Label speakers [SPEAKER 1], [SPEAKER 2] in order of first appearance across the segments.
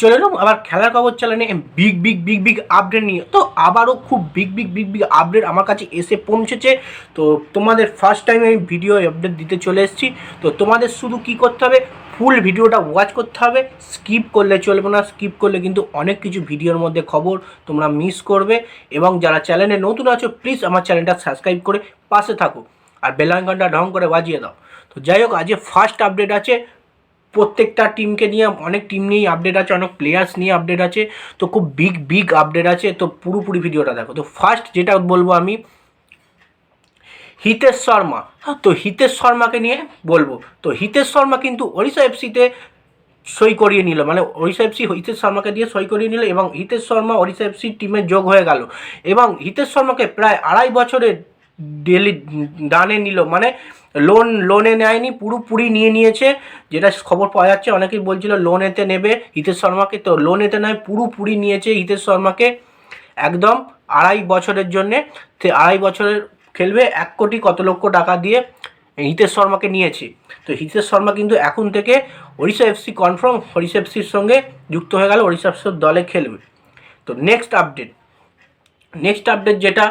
[SPEAKER 1] চলে এলাম, আবার খেলার খবর চ্যানেলে big big big big update নিয়ে। তো আবারও খুব big big big big update আমার কাছে এসে পৌঁছেছে। তো তোমাদের ফার্স্ট টাইম আমি ভিডিও আপডেট দিতে চলে এসেছি। তো তোমাদের শুধু কি করতে হবে? ফুল ভিডিওটা ওয়াচ করতে হবে। স্কিপ করলে চলবে না স্কিপ করলে কিন্তু অনেক কিছু ভিডিওর মধ্যে খবর তোমরা মিস করবে। এবং যারা চ্যানেলে নতুন আছো প্লিজ আমার চ্যানেলটা সাবস্ক্রাইব করে পাশে থাকো। আর বেলাঙ্কনটা ঢং করে বাজিয়ে দাও। তো যাই হোক, আজকে ফার্স্ট আপডেট আছে। প্রত্যেকটা টিমকে নিয়ে অনেক টিম নিয়েই আপডেট আছে, অনেক প্লেয়ার্স নিয়ে আপডেট আছে। তো খুব বিগ বিগ আপডেট আছে। তো পুরোপুরি ভিডিওটা দেখো। তো ফার্স্ট যেটা বলব আমি, হিতেশ শর্মা। তো হিতেশ শর্মাকে নিয়ে বলব। তো হিতেশ শর্মা কিন্তু ওড়িশা এফসিতে সই করিয়ে নিল। মানে ওড়িশা এফসি হিতেশ শর্মাকে দিয়ে সই করিয়ে নিল এবং হিতেশ শর্মা ওড়িশা এফসি টিমে যোগ হয়ে গেল। এবং হিতেশ শর্মাকে প্রায় আড়াই বছরের ডেলি ডানে নিল মানে লোন লোনে নেয়নি, পুরোপুরি নিয়ে নিয়েছে, যেটা খবর পাওয়া যাচ্ছে, অনেকেই বলছিল লোনেতে নেবে হিতেশ শর্মাকে, তো লোনেতে নয়, পুরোপুরি নিয়েছে হিতেশ শর্মাকে, একদম আড়াই বছরের জন্যে আড়াই বছরের খেলবে, এক কোটি কত লক্ষ টাকা দিয়ে হিতেশ শর্মাকে নিয়েছে। তো হিতেশ শর্মা কিন্তু এখন থেকে ওড়িশা এফসি কনফার্ম ওড়িশা এফসির সঙ্গে যুক্ত হয়ে গেল, ওড়িশা এফসির দলে খেলবে। তো নেক্সট আপডেট নেক্সট আপডেট যেটা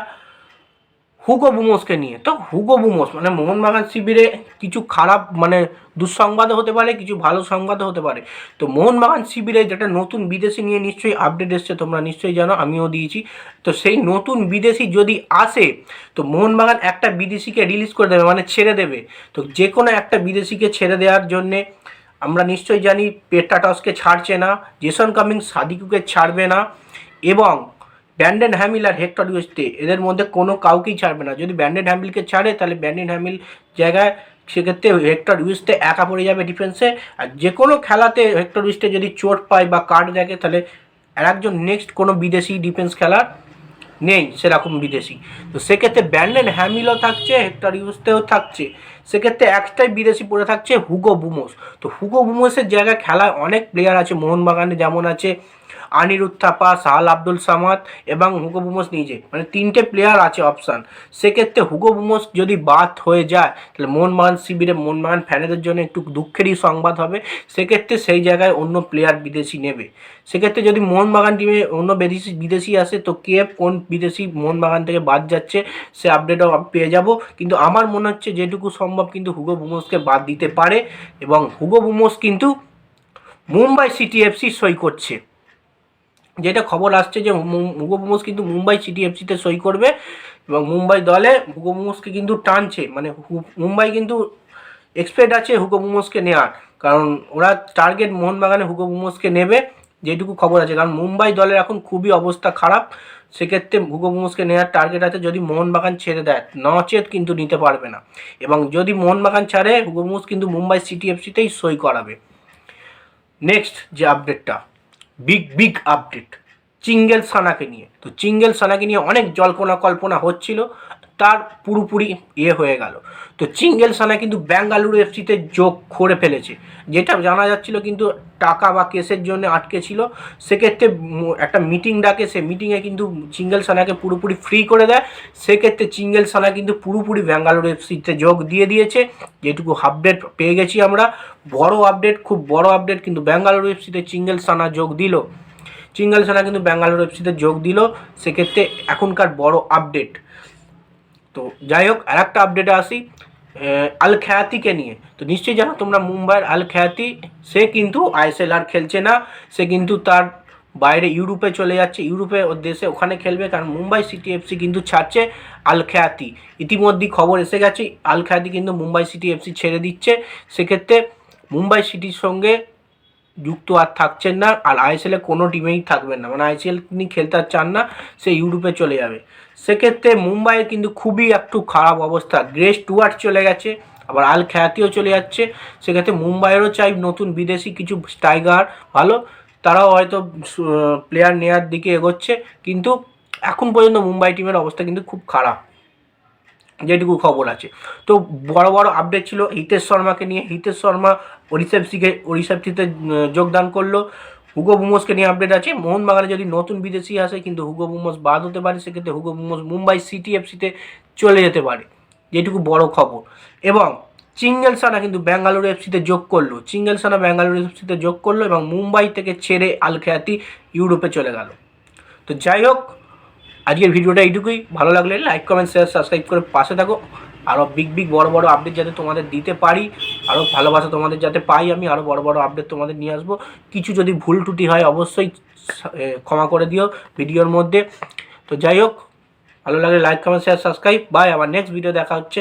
[SPEAKER 1] হুগো বুমোসকে নিয়ে। তো হুগো বুমোস মানে মোহনবাগান শিবিরে কিছু খারাপ মানে দুঃসংবাদও হতে পারে, কিছু ভালো সংবাদও হতে পারে। তো মোহনবাগান শিবিরে যেটা নতুন বিদেশি নিয়ে নিশ্চয়ই আপডেট এসছে, তোমরা নিশ্চয়ই জানো, আমিও দিয়েছি। তো সেই নতুন বিদেশি যদি আসে, তো মোহনবাগান একটা বিদেশিকে রিলিজ করে দেবে মানে ছেড়ে দেবে। তো যে কোনো একটা বিদেশিকে ছেড়ে দেওয়ার জন্যে আমরা নিশ্চয়ই জানি পেটাটসকে ছাড়ছে না, জেসন কামিং সাদিকুকে ছাড়বে না, এবং ব্যান্ডেন হ্যামিল আর হেক্টর ইউএসটে এদের মধ্যে কোনো কাউকেই ছাড়বে না। যদি ব্যান্ডেন হ্যামিলকে ছাড়ে, তাহলে ব্যান্ডেন হ্যামিল জায়গায় সেক্ষেত্রে হেক্টর ইউএসটে একা পড়ে যাবে ডিফেন্সে আর যে কোনো খেলাতে হেক্টর ইউএসটে যদি চোট পায় বা কার্ড দেখে, তাহলে আর একজন নেক্সট কোনো বিদেশি ডিফেন্স খেলার নেই, সেরকম বিদেশি। তো সেক্ষেত্রে ব্যান্ডেন হ্যামিলও থাকছে হেক্টর ইউজতেও থাকছে। সেক্ষেত্রে একটাই বিদেশি পড়ে থাকছে হুগো বুমোস। তো হুগো বুমোসের জায়গায় খেলায় অনেক প্লেয়ার আছে, মোহনবাগানে যেমন আছে আনিরুদ্ধ থাপা সাহাল আব্দুল সামাদ এবং হুগো বুমোস নিজে। মানে তিনটে প্লেয়ার আছে অপশান সেক্ষেত্রে হুগো বুমোস যদি বাদ হয়ে যায়, তাহলে মোহনবাগান শিবিরে মোহনবাগান ফ্যানেদের জন্য একটু দুঃখেরই সংবাদ হবে। সেক্ষেত্রে সেই জায়গায় অন্য প্লেয়ার বিদেশি নেবে। সেক্ষেত্রে যদি মোহনবাগান টিমে অন্য বিদেশি বিদেশি আসে, তো কে, কোন বিদেশি মোহনবাগান থেকে বাদ যাচ্ছে, সে আপডেটও পেয়ে যাব। কিন্তু আমার মনে হচ্ছে যেটুকু সম্ভব কিন্তু হুগো বুমোসকে বাদ দিতে পারে এবং হুগো বুমোস কিন্তু মুম্বাই সিটি এফসি সই করছে। যেটা খবর আসছে যে হুগো বুমোস কিন্তু মুম্বাই সিটি এফসিতে সই করবে এবং মুম্বাই দলে হুগো বুমোসকে কিন্তু টানছে। মানে মুম্বাই কিন্তু এক্সপেক্ট আছে হুগো বুমোসকে নেওয়ার কারণ ওরা টার্গেট মোহনবাগানে হুগো বুমোসকে নেবে। যেটুকু খবর আছে। কারণ মুম্বাই দলের এখন খুবই অবস্থা খারাপ। সেক্ষেত্রে হুগো বুমোসকে নেওয়ার টার্গেট আছে যদি মোহনবাগান ছেড়ে দেয়। নচেত কিন্তু নিতে পারবে না। এবং যদি মোহনবাগান ছাড়ে, হুগো বুমোস কিন্তু মুম্বাই সিটি এফসিতেই সই করাবে। নেক্সট যে আপডেটটা বিগ বিগ আপডেট চিঙ্গেল সানাকে নিয়ে। তো চিঙ্গেল সানাকে নিয়ে অনেক জল্পনা কল্পনা হচ্ছিল। তার পুরোপুরি ইয়ে হয়ে গেল। তো চিঙ্গেল সানা কিন্তু বেঙ্গালুরু এফসিতে যোগ করে ফেলেছে, যেটা জানা যাচ্ছিল কিন্তু টাকা বা কেসের জন্য আটকে ছিল। সেক্ষেত্রে একটা মিটিং ডাকে, সে মিটিংয়ে কিন্তু চিঙ্গেল সানাকে পুরোপুরি ফ্রি করে দেয়। সেক্ষেত্রে চিঙ্গেল সানা কিন্তু পুরোপুরি বেঙ্গালুরু এফসিতে যোগ দিয়ে দিয়েছে। যেটুকু আপডেট পেয়ে গেছি আমরা। বড় আপডেট খুব বড় আপডেট কিন্তু বেঙ্গালুরু এফসিতে চিঙ্গেল সানা যোগ দিল। চিঙ্গেল সানা কিন্তু বেঙ্গালুরু এফসিতে যোগ দিল। সেক্ষেত্রে এখনকার বড় আপডেট তো যাই হোক আর একটা আপডেটে আসি আল খ্যাতিকে নিয়ে? তো নিশ্চয়ই জানো তোমরা, মুম্বাইয়ের আল খ্যাতি, সে কিন্তু আইএসএল আর খেলছে না। সে কিন্তু তার বাইরে ইউরোপে চলে যাচ্ছে। ইউরোপে ওর দেশে ওখানে খেলবে, কারণ মুম্বাই সিটি এফসি কিন্তু ছাড়ছে আল খ্যাতি। ইতিমধ্যেই খবর এসে গেছে, আল খ্যাতি কিন্তু মুম্বাই সিটি এফসি ছেড়ে দিচ্ছে। সেক্ষেত্রে মুম্বাই সিটির সঙ্গে যুক্ত আর থাকছেন না, আর আইএসএলে কোনো টিমেই থাকবেন না। মানে আইএসএল তিনি খেলতে আর চান না, সে ইউরোপে চলে যাবে। সেক্ষেত্রে মুম্বাইয়ের কিন্তু খুবই একটু খারাপ অবস্থা। গ্রেস টুয়ার্ট চলে গেছে, আবার আল খ্যাতিও চলে যাচ্ছে। সেক্ষেত্রে মুম্বাইয়েরও চাই নতুন বিদেশি কিছু স্ট্রাইকার ভালো। তারাও হয়তো প্লেয়ার নেওয়ার দিকে এগোচ্ছে। কিন্তু এখন পর্যন্ত মুম্বাই টিমের অবস্থা কিন্তু খুব খারাপ। যেটুকু খবর আছে। তো বড় বড় আপডেট ছিল হিতেশ শর্মাকে নিয়ে। হিতেশ শর্মা ওড়িশাফসিকে ওড়িশাফসিতে যোগদান করল। হুগো বুমোসকে নিয়ে আপডেট আছে। মোহনবাগানে যদি নতুন বিদেশি আসে, কিন্তু হুগো বুমোস বাদ হতে পারে, সেক্ষেত্রে হুগো বুমোস মুম্বাই সিটি এফসিতে চলে যেতে পারে। যেটুকু বড় খবর। এবং চিঙ্গেল সানা কিন্তু ব্যাঙ্গালুরু এফসিতে যোগ করল। চিঙ্গেল সানা ব্যাঙ্গালুরু এফসিতে যোগ করল এবং মুম্বাই থেকে ছেড়ে আল খেয়াতি ইউরোপে চলে গেল। তো যাই হোক আজকের ভিডিওটা এইটুকুই। ভালো লাগলে লাইক কমেন্ট শেয়ার সাবস্ক্রাইব করে পাশে থাকো। আরও বিগ বিগ বড় বড় আপডেট যাতে তোমাদের দিতে পারি আরও ভালোবাসা তোমাদের যাতে পাই, আমি আরও বড় বড় আপডেট তোমাদের নিয়ে আসব। কিছু যদি ভুল ত্রুটি হয়, অবশ্যই ক্ষমা করে দিও ভিডিওর মধ্যে। তো যাই হোক, ভালো লাগলে like comment share subscribe bye আবার নেক্সট ভিডিও দেখা হচ্ছে।